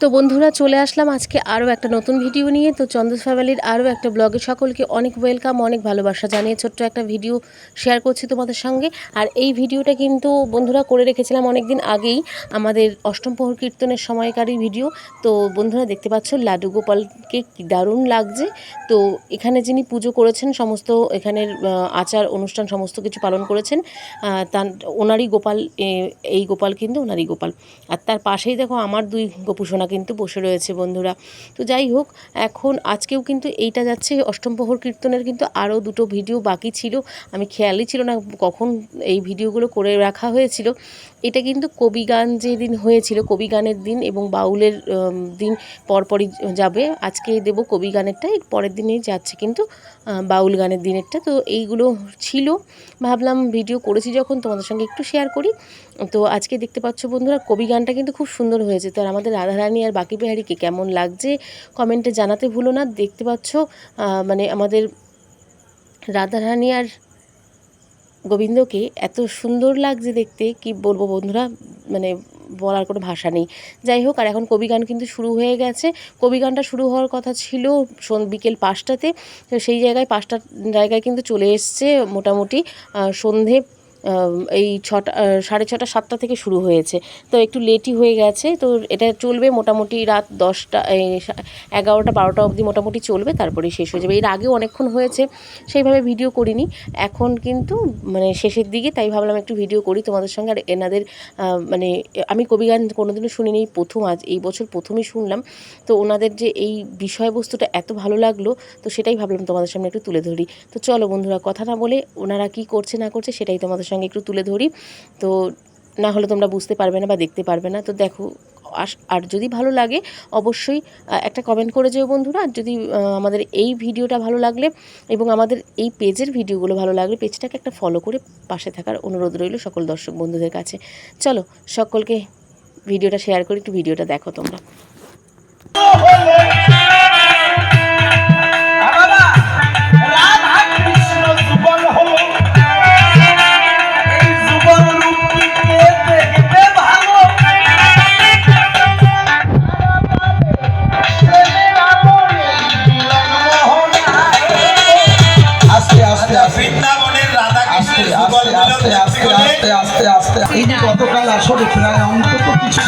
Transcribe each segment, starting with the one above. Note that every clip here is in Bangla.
তো বন্ধুরা চলে আসলাম আজকে আরও একটা নতুন ভিডিও নিয়ে। তো চন্দ্র ফ্যামিলির আরও একটা ব্লগে সকলকে অনেক ওয়েলকাম অনেক ভালোবাসা জানিয়ে ছোট্ট একটা ভিডিও শেয়ার করছি তোমাদের সঙ্গে। আর এই ভিডিওটা কিন্তু বন্ধুরা করে রেখেছিলাম অনেক দিন আগেই আমাদের অষ্টম প্রহর কীর্তনের সময়কারী ভিডিও। তো বন্ধুরা দেখতে পাচ্ছ লাডু গোপালকে দারুণ লাগছে। তো এখানে যিনি পুজো করেছেন, সমস্ত এখানের আচার অনুষ্ঠান সমস্ত কিছু পালন করেছেন তার, ওনারই গোপাল এই গোপাল কিন্তু ওনারই গোপাল। আর তার পাশেই দেখো আমার দুই গোপুসোনা কিন্তু বসে রয়েছে, বন্ধুরা। তো যাই হোক, এখন আজকেও কিন্তু এইটা যাচ্ছে, অষ্টম প্রহর কীর্তনের কিন্তু আরও দুটো ভিডিও বাকি ছিল। আমি খেয়ালই ছিল না কখন এই ভিডিওগুলো করে রাখা হয়েছিল। এটা কিন্তু কবি গান যেদিন হয়েছিল, কবি গানের দিন এবং বাউলের দিন পরপরই যাবে। আজকে দেব কবি গানেরটা, এর পরের দিনেই যাচ্ছে কিন্তু বাউল গানের দিনেরটা। তো এইগুলো ছিল। ভাবলাম ভিডিও করেছি যখন, তোমাদের সঙ্গে একটু শেয়ার করি। তো আজকে দেখতে পাচ্ছ বন্ধুরা, কবি গানটা কিন্তু খুব সুন্দর হয়েছে। তো আর আমাদের রাধারানী আর বাকি বিহারীকে কেমন লাগছে কমেন্টে জানাতে ভুলো না। দেখতে পাচ্ছ মানে আমাদের রাধারানী আর গোবিন্দকে এত সুন্দর লাগছে দেখতে। কি বলব বন্ধুরা মানে বলার কোনো ভাষা নেই। যাই হোক, আর এখন কবি গান কিন্তু শুরু হয়ে গেছে। কবি গানটা শুরু হওয়ার কথা ছিল বিকেল পাঁচটাতে। তো সেই জায়গায় পাঁচটার জায়গায় কিন্তু চলে এসছে মোটামুটি সন্ধে এই ছটা সাড়ে ছটা, সাতটা থেকে শুরু হয়েছে। তো একটু লেটই হয়ে গেছে, তো এটা চলবে মোটামুটি রাত দশটা এগারোটা, বারোটা অবধি মোটামুটি চলবে, তারপরে শেষ হয়ে যাবে। এর আগেও অনেকক্ষণ হয়েছে, সেইভাবে ভিডিও করিনি। এখন কিন্তু মানে শেষের দিকে, তাই ভাবলাম একটু ভিডিও করি। তোমাদের সঙ্গে আর এনাদের মানে আমি কবি গান কোনোদিনও শুনিনি প্রথম, আজ এই বছর প্রথমই শুনলাম। তো ওনাদের যে এই বিষয়বস্তুটা এত ভালো লাগল, তো সেটাই ভাবলাম তোমাদের সামনে একটু তুলে ধরি। তো চলো বন্ধুরা, কথা না বলে ওনারা কি করছে না করছে সেটাই তোমাদের সঙ্গে একটু তুলে ধরি। তো না হলে তোমরা বুঝতে পারবে না বা দেখতে পারবে না। তো দেখো আর যদি ভালো লাগে, অবশ্যই একটা কমেন্ট করে যেও বন্ধুরা। আর যদি আমাদের এই ভিডিওটা ভালো লাগলে এবং আমাদের এই পেজের ভিডিওগুলো ভালো লাগলে, পেজটাকে একটা ফলো করে পাশে থাকার অনুরোধ রইল সকল দর্শক বন্ধুদের কাছে। চলো, সকলকে ভিডিওটা শেয়ার করে, একটু ভিডিওটা দেখো তোমরা। আসলে প্রায় অন্তত কিছু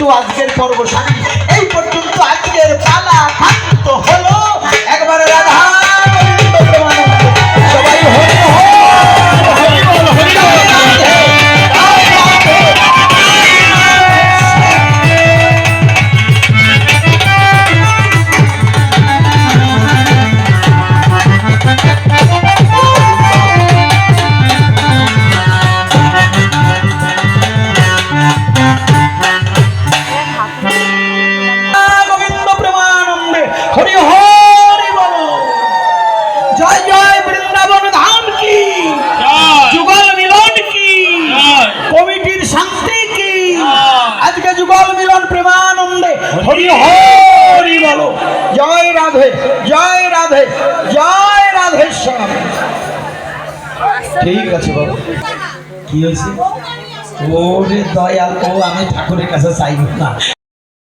পর্যন্ত আজকের পর্ব সারি। ঠিক আছে বাবু। কি হয়েছে? ওরে দয়াল ও আমি ঠাকুরের কাছে চাইব না।